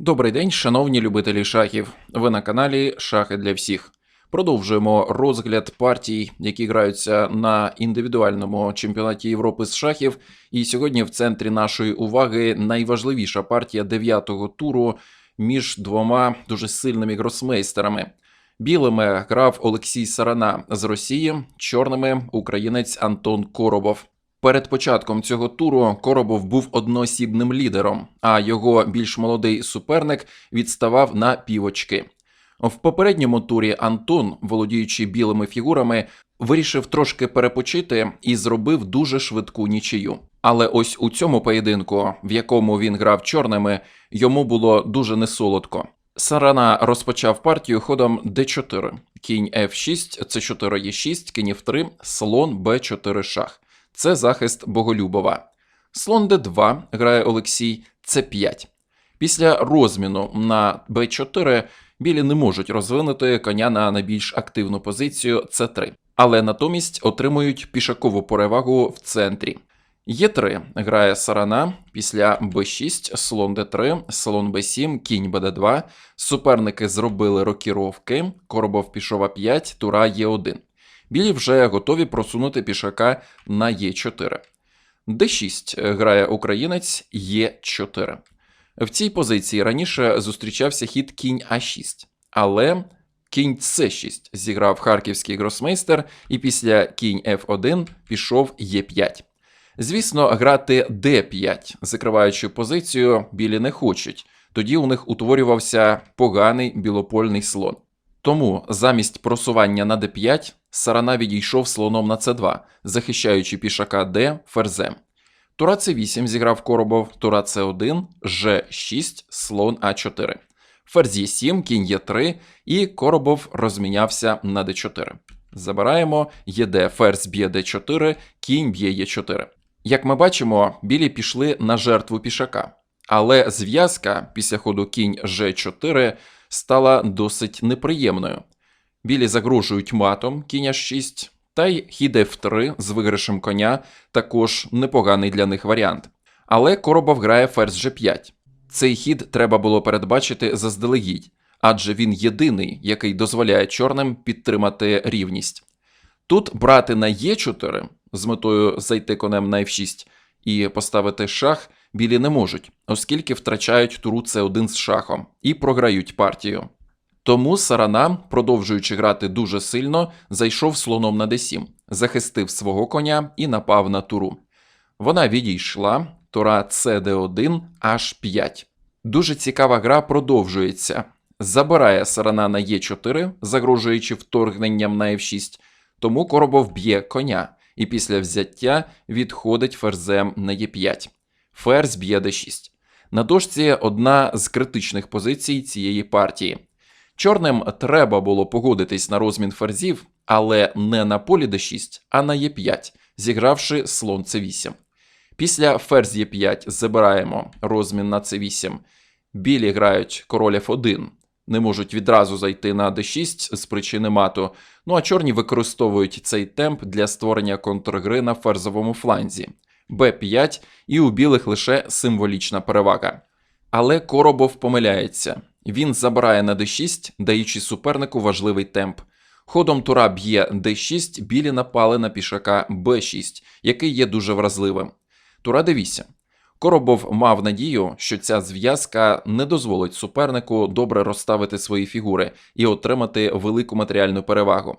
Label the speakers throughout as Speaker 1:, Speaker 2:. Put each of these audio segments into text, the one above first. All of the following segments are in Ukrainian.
Speaker 1: Добрий день, шановні любителі шахів. Ви на каналі Шахи для всіх. Продовжуємо розгляд партій, які граються на індивідуальному чемпіонаті Європи з шахів. І сьогодні в центрі нашої уваги найважливіша партія дев'ятого туру між двома дуже сильними гросмейстерами. Білими грав Олексій Сарана з Росії, чорними українець Антон Коробов. Перед початком цього туру Коробов був одноосібним лідером, а його більш молодий суперник відставав на півочки. В попередньому турі Антон, володіючи білими фігурами, вирішив трошки перепочити і зробив дуже швидку нічию. Але ось у цьому поєдинку, в якому він грав чорними, йому було дуже несолодко. Сарана розпочав партію ходом d4, кінь f6, c4 e6, кінь f3, слон b4 шах. Це захист Боголюбова. Слон d2 грає Олексій c5. Після розміну на b4 білі не можуть розвинути коня на найбільш активну позицію c3, але натомість отримують пішакову перевагу в центрі. Е3 грає Сарана після b6, слон d3, слон b7, кінь bd2. Суперники зробили рокіровки, Коробов пішов а5, тура Е1. Білі вже готові просунути пішака на Е4. d6 грає українець Е4. В цій позиції раніше зустрічався хід кінь А6, але кінь С6 зіграв харківський гросмейстер, і після кінь F1 пішов Е5. Звісно, грати d5, закриваючи позицію, білі не хочуть. Тоді у них утворювався поганий білопольний слон. Тому замість просування на d5 Сарана відійшов слоном на c2, захищаючи пішака d ферзем. Тура c8 зіграв Коробов, Тура c1, g6, слон а4. Ферзь Е7, кінь Е3, і Коробов розмінявся на d4. Забираємо ЄД, ферзь б'є d4, кінь б'є Е4. Як ми бачимо, білі пішли на жертву пішака. Але зв'язка після ходу кінь G4 стала досить неприємною. Білі загрожують матом кінь H6, та й хід F3 з виграшем коня також непоганий для них варіант. Але Коробов грає ферзь G5. Цей хід треба було передбачити заздалегідь, адже він єдиний, який дозволяє чорним підтримати рівність. Тут брати на Е4 з метою зайти конем на F6 і поставити шах білі не можуть, оскільки втрачають туру С1 з шахом і програють партію. Тому Сарана, продовжуючи грати дуже сильно, зайшов слоном на d7, захистив свого коня і напав на туру. Вона відійшла, тура cd1 h5. Дуже цікава гра продовжується. Забирає Сарана на Е4, загрожуючи вторгненням на F6, тому Коробов б'є коня, і після взяття відходить ферзем на Е5. Ферзь б'є d6. На дошці одна з критичних позицій цієї партії. Чорним треба було погодитись на розмін ферзів, але не на полі d6, а на Е5, зігравши слон c8. Після ферзь Е5 забираємо розмін на c8. Білі грають король F1, не можуть відразу зайти на d6 з причини мату. Ну а чорні використовують цей темп для створення контргри на ферзовому фланзі. Б5 і у білих лише символічна перевага. Але Коробов помиляється. Він забирає на d6, даючи супернику важливий темп. Ходом тура б'є d6, білі напали на пішака b6, який є дуже вразливим. Тура d8. Коробов мав надію, що ця зв'язка не дозволить супернику добре розставити свої фігури і отримати велику матеріальну перевагу.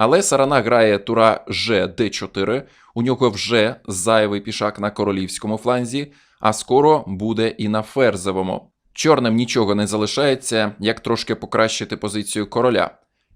Speaker 1: Але Сарана грає тура G-D4, у нього вже зайвий пішак на королівському фланзі, а скоро буде і на ферзовому. Чорним нічого не залишається, як трошки покращити позицію короля.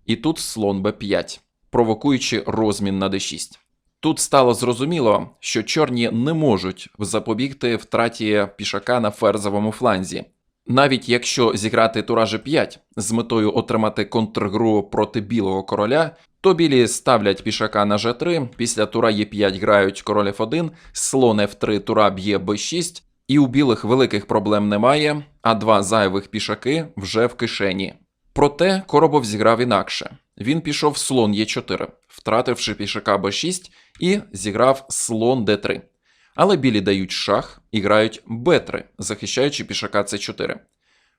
Speaker 1: І тут слон b5, провокуючи розмін на d6. Тут стало зрозуміло, що чорні не можуть запобігти втраті пішака на ферзовому фланзі. Навіть якщо зіграти тура g5 з метою отримати контргру проти білого короля, то білі ставлять пішака на g3, після тура e5 грають король f1, слон f3 тура б'є b6, і у білих великих проблем немає, а два зайвих пішаки вже в кишені. Проте Коробов зіграв інакше. Він пішов слон Е4, втративши пішака Б6 і зіграв слон Д3. Але білі дають шах і грають Б3, захищаючи пішака С4.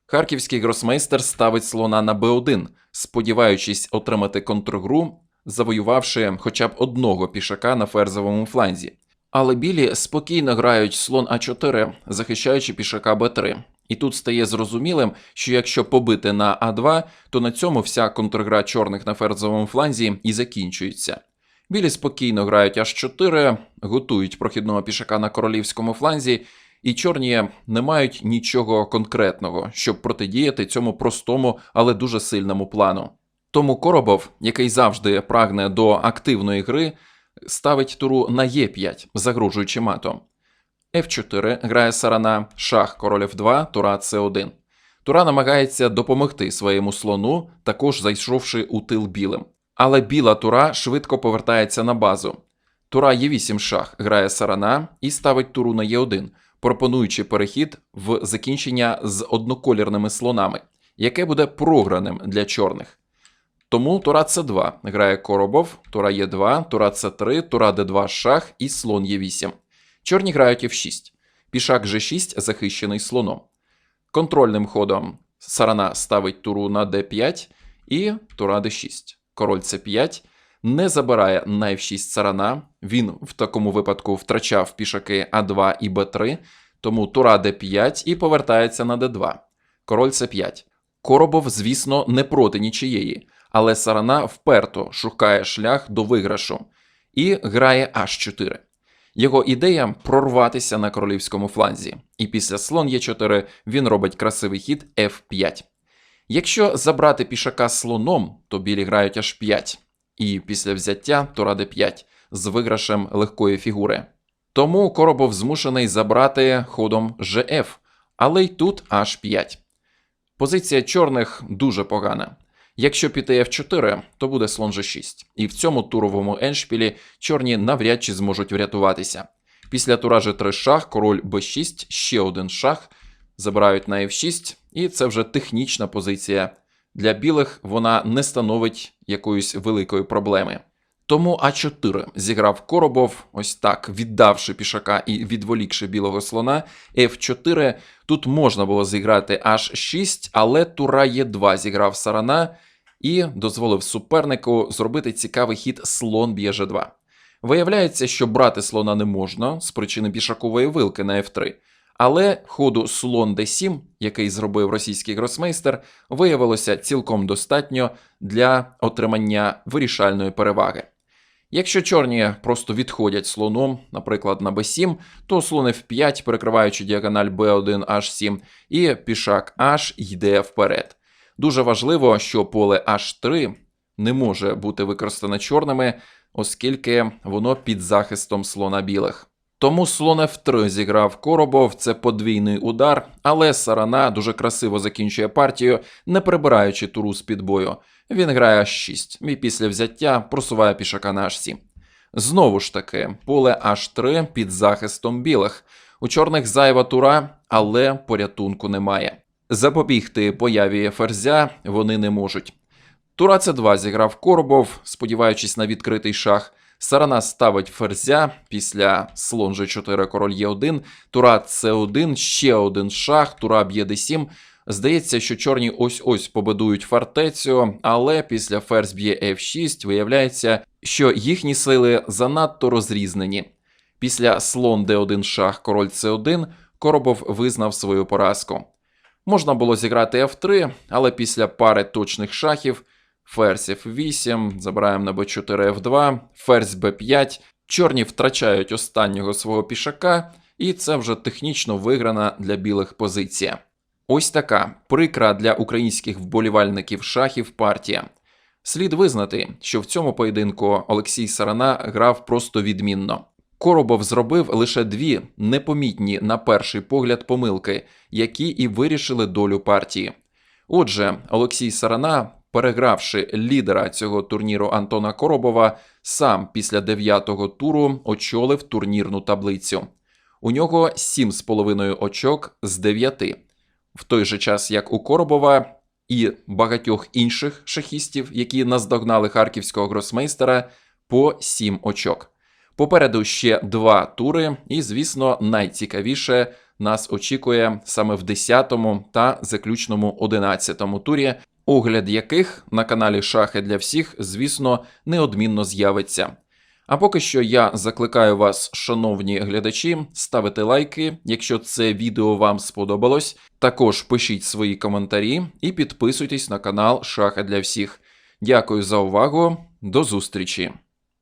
Speaker 1: Харківський гросмейстер ставить слона на Б1, сподіваючись отримати контргру, завоювавши хоча б одного пішака на ферзовому фланзі. Але білі спокійно грають слон А4, захищаючи пішака Б3. І тут стає зрозумілим, що якщо побити на А2, то на цьому вся контргра чорних на ферзовому фланзі і закінчується. Білі спокійно грають H4, готують прохідного пішака на королівському фланзі, і чорні не мають нічого конкретного, щоб протидіяти цьому простому, але дуже сильному плану. Тому Коробов, який завжди прагне до активної гри, ставить туру на Е5, загрожуючи матом. F4 грає Сарана, шах король F2, тура C1. Тура намагається допомогти своєму слону, також зайшовши у тил білим. Але біла тура швидко повертається на базу. Тура Е8 шах грає Сарана і ставить туру на Е1, пропонуючи перехід в закінчення з одноколірними слонами, яке буде програним для чорних. Тому тура С2 грає Коробов, тура Е2, тура С3, тура Д2 шах і слон Е8. Чорні грають F6. Пішак G6 захищений слоном. Контрольним ходом Сарана ставить туру на D5 і тура D6. Король C5 не забирає на F6 Сарана. Він в такому випадку втрачав пішаки А2 і Б3, тому тура D5 і повертається на D2. Король С5. Коробов, звісно, не проти нічиєї, але Сарана вперто шукає шлях до виграшу і грає H4. Його ідея прорватися на королівському фланзі, і після слон Е4 він робить красивий хід F5. Якщо забрати пішака слоном, то білі грають H5, і після взяття тура d5 з виграшем легкої фігури. Тому Коробов змушений забрати ходом GF, але й тут H5. Позиція чорних дуже погана. Якщо піти F4, то буде слон G6, і в цьому туровому еншпілі чорні навряд чи зможуть врятуватися. Після тура G3 шах, король B6, ще один шах, забирають на F6, і це вже технічна позиція. Для білих вона не становить якоїсь великої проблеми. Тому А4 зіграв Коробов, ось так, віддавши пішака і відволікши білого слона. F4 тут можна було зіграти H6, але тура Е2 зіграв Сарана і дозволив супернику зробити цікавий хід слон б'є G2. Виявляється, що брати слона не можна з причини пішакової вилки на F3. Але ходу слон d7, який зробив російський гросмейстер, виявилося цілком достатньо для отримання вирішальної переваги. Якщо чорні просто відходять слоном, наприклад, на b7, то слон f5, перекриваючи діагональ b1 h7, і пішак h йде вперед. Дуже важливо, що поле h3 не може бути використане чорними, оскільки воно під захистом слона білих. Тому слон F3 зіграв Коробов, це подвійний удар, але Сарана дуже красиво закінчує партію, не прибираючи туру з під бою. Він грає H6 і після взяття просуває пішака на H7. Знову ж таки, поле H3 під захистом білих. У чорних зайва тура, але порятунку немає. Запобігти появі ферзя вони не можуть. Тура С2 зіграв Коробов, сподіваючись на відкритий шах. Сарана ставить ферзя після слон G4, король Е1, тура С1, ще один шах, тура б'є d7. Здається, що чорні ось-ось побудують фортецю, але після ферзь б'є F6 виявляється, що їхні сили занадто розрізнені. Після слон d1 шах, король С1 Коробов визнав свою поразку. Можна було зіграти F3, але після пари точних шахів ферзь F8, забираємо на b4 F2, ферзь b5. Чорні втрачають останнього свого пішака, і це вже технічно виграна для білих позиція. Ось така прикра для українських вболівальників шахів партія. Слід визнати, що в цьому поєдинку Олексій Сарана грав просто відмінно. Коробов зробив лише дві непомітні на перший погляд помилки, які і вирішили долю партії. Отже, Олексій Сарана перегравши лідера цього турніру Антона Коробова, сам після дев'ятого туру очолив турнірну таблицю. У нього 7,5 очок з 9. В той же час, як у Коробова і багатьох інших шахістів, які наздогнали харківського гросмейстера, по 7 очок. Попереду ще два тури, і, звісно, найцікавіше нас очікує саме в 10-му та заключному 11-му турі, огляд яких на каналі Шахи для всіх, звісно, неодмінно з'явиться. А поки що я закликаю вас, шановні глядачі, ставити лайки, якщо це відео вам сподобалось. Також пишіть свої коментарі і підписуйтесь на канал Шахи для всіх. Дякую за увагу. До зустрічі!